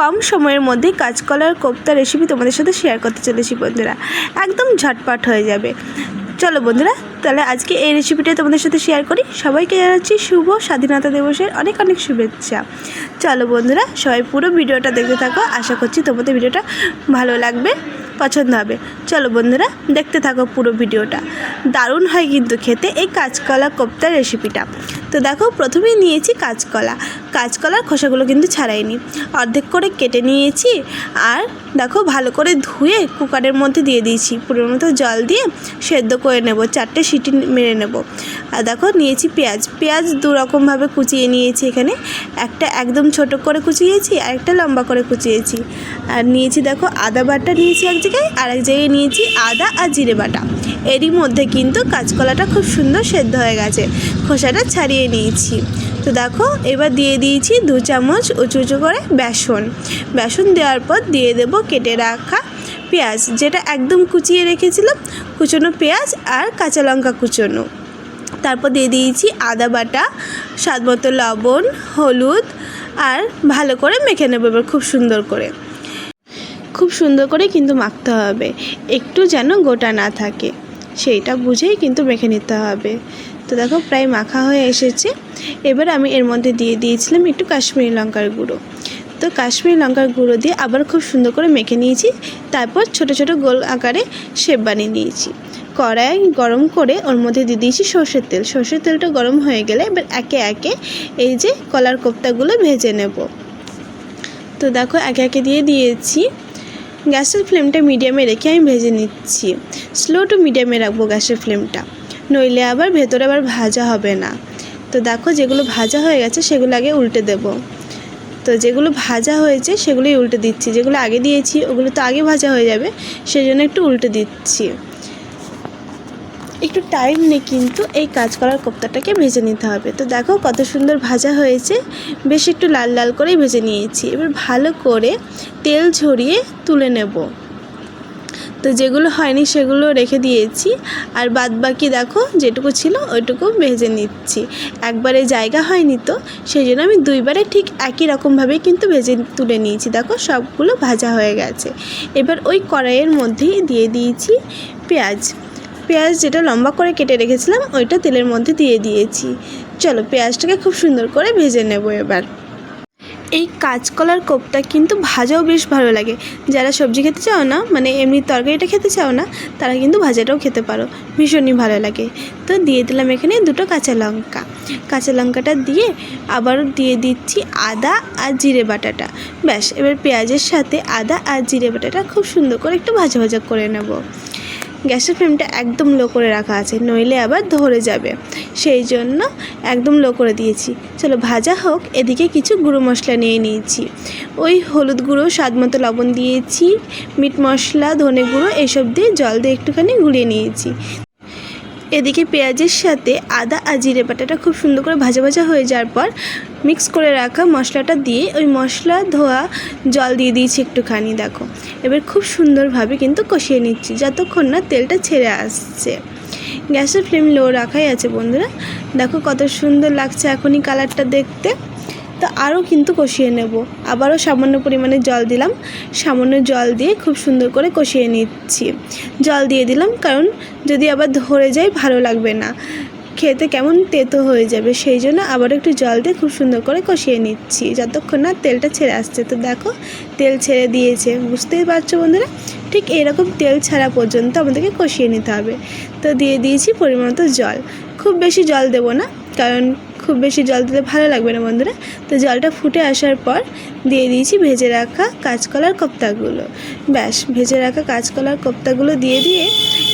কম সময়ের মধ্যে কাঁচকলার কোপ্তা রেসিপি তোমাদের সাথে শেয়ার করতে চলেছি বন্ধুরা। একদম ঝটপট হয়ে যাবে। চলো বন্ধুরা, তাহলে আজকে এই রেসিপিটা তোমাদের সাথে শেয়ার করি। সবাইকে জানাচ্ছি শুভ স্বাধীনতা দিবসের অনেক অনেক শুভেচ্ছা। চলো বন্ধুরা, সবাই পুরো ভিডিওটা দেখতে থাকো। আশা করছি তোমাদের ভিডিওটা ভালো লাগবে। পছন্দ হবে। চলো বন্ধুরা, দেখতে থাকো পুরো ভিডিওটা। দারুণ হয় কিন্তু খেতে এই কাঁচকলা কোপ্তার রেসিপিটা তো দেখো, প্রথমেই নিয়েছি কাঁচকলা। কাঁচকলার খোসাগুলো কিন্তু ছাড়াইনি। অর্ধেক করে কেটে নিয়েছি আর দেখো, ভালো করে ধুয়ে কুকারের মধ্যে দিয়ে দিয়েছি। পুরোর মতো জল দিয়ে সেদ্ধ করে নেব, চারটে সিটি মেরে নেব। আর দেখো, নিয়েছি পেঁয়াজ। পেঁয়াজ দু রকমভাবে কুচিয়ে নিয়েছি এখানে। একটা একদম ছোট করে কুচিয়েছি আর একটা লম্বা করে কুচিয়েছি। আর নিয়েছি দেখো, আদা বাটা নিয়েছি এক জায়গায় আর এক জায়গায় নিয়েছি আদা আর জিরে বাটা। এরই মধ্যে কিন্তু কাঁচকলাটা খুব সুন্দর সেদ্ধ হয়ে গেছে। খোসাটা ছাড়িয়ে নিয়েছি। তো দেখো, এবার দিয়ে দিয়েছি দু চামচ উঁচু উঁচু করে বেসন। বেসন দেওয়ার পর দিয়ে দেবো কেটে রাখা পেঁয়াজ, যেটা একদম কুচিয়ে রেখেছিলাম, কুচনো পেঁয়াজ আর কাঁচা লঙ্কা কুচনো। তারপর দিয়ে দিয়েছি আদা বাটা স্বাদ মতো লবণ, হলুদ আর ভালো করে মেখে নেব এবার খুব সুন্দর করে। খুব সুন্দর করে কিন্তু মাখতে হবে। একটু যেন গোটা না থাকে। সেইটা বুঝেই কিন্তু মেখে নিতে হবে। তো দেখো, প্রায় মাখা হয়ে এসেছে। এবার আমি এর মধ্যে দিয়ে দিয়েছিলাম একটু কাশ্মীরি লঙ্কার গুঁড়ো। তো কাশ্মীরি লঙ্কার গুঁড়ো দিয়ে আবার খুব সুন্দর করে মেখে নিয়েছি। তারপর ছোট ছোট গোল আকারে শেপ বানিয়ে নিয়েছি। কড়াই গরম করে ওর মধ্যে দিয়ে দিয়েছি সর্ষের তেল। সর্ষের তেলটা গরম হয়ে গেলে এবার একে একে এই যে কলার কোপ্তাগুলো ভেজে নেব। তো দেখো, একে একে দিয়ে দিয়েছি। গ্যাসের ফ্লেমটা মিডিয়ামে রেখে আমি ভেজে নিচ্ছি। স্লো টু মিডিয়ামে রাখব গ্যাসের ফ্লেমটা। নইলে আবার ভেতরে আবার ভাজা হবে না। তো দেখো যেগুলো ভাজা হয়ে গেছে সেগুলো আগে উল্টে দেব। তো যেগুলো ভাজা হয়েছে সেগুলোই উল্টে দিচ্ছি। যেগুলো আগে দিয়েছি ওগুলো তো আগে ভাজা হয়ে যাবে সেই জন্য একটু উল্টে দিচ্ছি। একটু টাইম নিয়ে কিন্তু এই কাঁচকলার কোপ্তাটাকে ভেজে নিতে হবে। তো দেখো কত সুন্দর ভাজা হয়েছে। বেশ একটু লাল লাল করেই ভেজে নিয়েছি। এবার ভালো করে তেল ঝরিয়ে তুলে নেব। তো যেগুলো হয়নি সেগুলো রেখে দিয়েছি। আর বাদ বাকি দেখো যেটুকু ছিল ওইটুকু ভেজে নিচ্ছি। একবারে জায়গা হয়নি তো, সেই জন্য আমি দুইবারে ঠিক একই রকমভাবে কিন্তু ভেজে তুলে নিয়েছি। দেখো সবগুলো ভাজা হয়ে গেছে। এবার ওই কড়াইয়ের মধ্যেই দিয়ে দিয়েছি পেঁয়াজ। পেঁয়াজ যেটা লম্বা করে কেটে রেখেছিলাম, ওইটা তেলের মধ্যে দিয়ে দিয়েছি। চলো, পেঁয়াজটাকে খুব সুন্দর করে ভেজে নেব এবার। এই কাঁচকলার কোপ্তা কিন্তু ভাজাও বেশ ভালো লাগে। যারা সবজি খেতে চাও না মানে এমনি তরকারিটা খেতে চাও না, তারা কিন্তু ভাজাটাও খেতে পারো। ভীষণই ভালো লাগে। তো দিয়ে দিলাম এখানে দুটো কাঁচা লঙ্কা। কাঁচা লঙ্কাটা দিয়ে আবারও দিয়ে দিচ্ছি আদা আর জিরে বাটাটা। ব্যাস, এবার পেঁয়াজের সাথে আদা আর জিরে বাটাটা খুব সুন্দর করে একটু ভাজা ভাজা করে নেব। গ্যাসের ফ্লেমটা একদম লো করে রাখা আছে, নইলে আবার ধরে যাবে। সেই জন্য একদম লো করে দিয়েছি। চলো ভাজা হোক, এদিকে কিছু গুঁড়ো মশলা নিয়ে নিয়েছি। ওই হলুদ গুঁড়ো, স্বাদ মতো লবণ দিয়েছি, মিট মশলা, ধনে গুঁড়ো, এসব দিয়ে জল দিয়ে একটুখানি গুলিয়ে নিয়েছি। এদিকে পেঁয়াজের সাথে আদা আর জিরে বাটাটা খুব সুন্দর করে ভাজা ভাজা হয়ে যাওয়ার পর মিক্স করে রাখা মশলাটা দিয়ে ওই মশলা ধোয়া জল দিয়ে দিয়েছি একটুখানি, দেখো। এবার খুব সুন্দরভাবে কিন্তু কষিয়ে নিচ্ছি, যতক্ষণ না তেলটা ছেড়ে আসছে। গ্যাসের ফ্লেম লো রাখাই আছে বন্ধুরা। দেখো কত সুন্দর লাগছে এখনই কালারটা দেখতে। তো আরও কিন্তু কষিয়ে নেব। আবারও সামান্য পরিমাণে জল দিলাম। সামান্য জল দিয়ে খুব সুন্দর করে কষিয়ে নিচ্ছি। জল দিয়ে দিলাম কারণ যদি আবার ধরে যায় ভালো লাগবে না। খেতে কেমন তেতো হয়ে যাবে, সেই জন্য আবার একটু জল দিয়ে খুব সুন্দর করে কষিয়ে নিচ্ছি, যতক্ষণ না তেলটা ছেড়ে আসছে। তো দেখো, তেল ছেড়ে দিয়েছে, বুঝতেই পারছ বন্ধুরা? ঠিক এরকম তেল ছাড়া পর্যন্ত আমাদেরকে কষিয়ে নিতে হবে। তো দিয়ে দিয়েছি পরিমাণ জল। খুব বেশি জল দেব না, কারণ খুব বেশি জল দিলে ভালো লাগবে না বন্ধুরা। তো জলটা ফুটে আসার পর দিয়ে দিয়েছি ভেজে রাখা কাঁচকলার কোপ্তাগুলো। ব্যাস, ভেজে রাখা কাঁচকলার কোপ্তাগুলো দিয়ে দিয়ে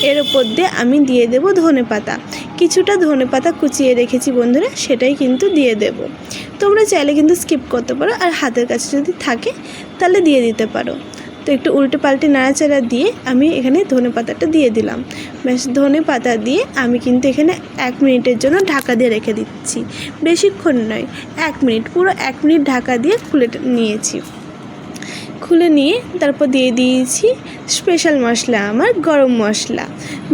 এর ওপর দিয়ে আমি দিয়ে দেবো ধনে পাতা। কিছুটা ধনে পাতা কুচিয়ে রেখেছি বন্ধুরা, সেটাই কিন্তু দিয়ে দেব। তোমরা চাইলে কিন্তু স্কিপ করতে পারো, আর হাতের কাছে যদি থাকে তাহলে দিয়ে দিতে পারো। তো একটু উল্টে পাল্টে নাড়াচাড়া দিয়ে আমি এখানে ধনে পাতাটা দিয়ে দিলাম। ব্যাস, ধনে পাতা দিয়ে আমি কিন্তু এখানে এক মিনিটের জন্য ঢাকা দিয়ে রেখে দিচ্ছি। বেশিক্ষণ নয়, এক মিনিট, পুরো এক মিনিট ঢাকা দিয়ে খুলে নিয়েছি। খুলে নিয়ে তারপর দিয়ে দিয়েছি স্পেশাল মশলা, আমার গরম মশলা।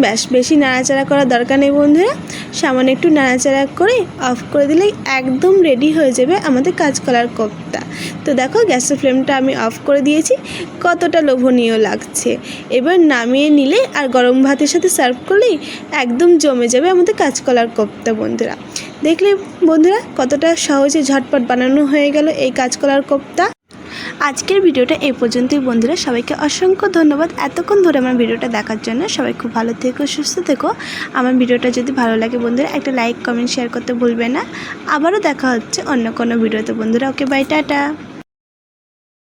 ব্যাস, বেশি নাড়াচাড়া করার দরকার নেই বন্ধুরা। সামান্য একটু নাড়াচাড়া করে অফ করে দিলেই একদম রেডি হয়ে যাবে আমাদের কাঁচকলার কোপ্তা। তো দেখো, গ্যাসের ফ্লেমটা আমি অফ করে দিয়েছি, কতটা লোভনীয় লাগছে। এবার নামিয়ে নিলে আর গরম ভাতের সাথে সার্ভ করলেই একদম জমে যাবে আমাদের কাঁচকলার কোপ্তা বন্ধুরা। দেখলে বন্ধুরা, কতটা সহজে ঝটপট বানানো হয়ে গেল এই কাঁচকলার কোপ্তা। আজকের ভিডিওটা এই পর্যন্তই, বন্ধুরা। সবাইকে অসংখ্য ধন্যবাদ। এতক্ষণ ধরে আমার ভিডিওটা দেখার জন্য সবাই খুব ভালো থেকো, সুস্থ থেকো। আমার ভিডিওটা যদি ভালো লাগে, বন্ধুরা, একটা লাইক, কমেন্ট, শেয়ার করতে ভুলবে না। আবারও দেখা হচ্ছে অন্য কোনো ভিডিওতে, বন্ধুরা। Okay, bye, tata.